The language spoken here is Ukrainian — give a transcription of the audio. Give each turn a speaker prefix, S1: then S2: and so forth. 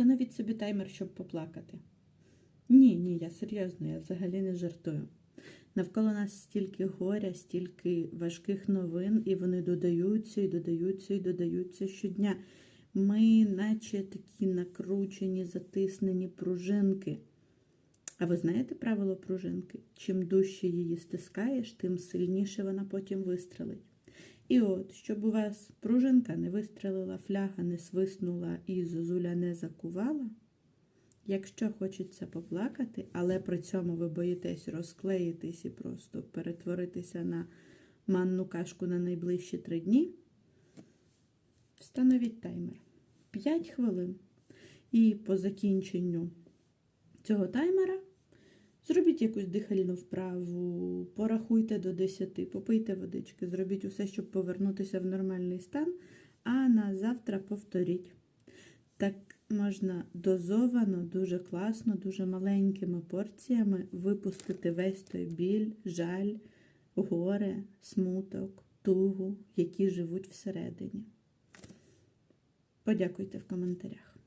S1: Встановіть собі таймер, щоб поплакати. Ні, ні, я серйозно, я взагалі не жартую. Навколо нас стільки горя, стільки важких новин, і вони додаються, і додаються, і додаються щодня. Ми, наче такі накручені, затиснені пружинки. А ви знаєте правило пружинки? Чим дужче її стискаєш, тим сильніше вона потім вистрелить. І от, щоб у вас пружинка не вистрелила, фляга не свиснула і зозуля не закувала. Якщо хочеться поплакати, але при цьому ви боїтесь розклеїтись і просто перетворитися на манну кашку на найближчі три дні, встановіть таймер 5 хвилин. І по закінченню цього таймера зробіть якусь дихальну вправу, порахуйте до 10, попийте водички, зробіть усе, щоб повернутися в нормальний стан, а на завтра повторіть. Так можна дозовано, дуже класно, дуже маленькими порціями випустити весь той біль, жаль, горе, смуток, тугу, які живуть всередині. Подякуйте в коментарях.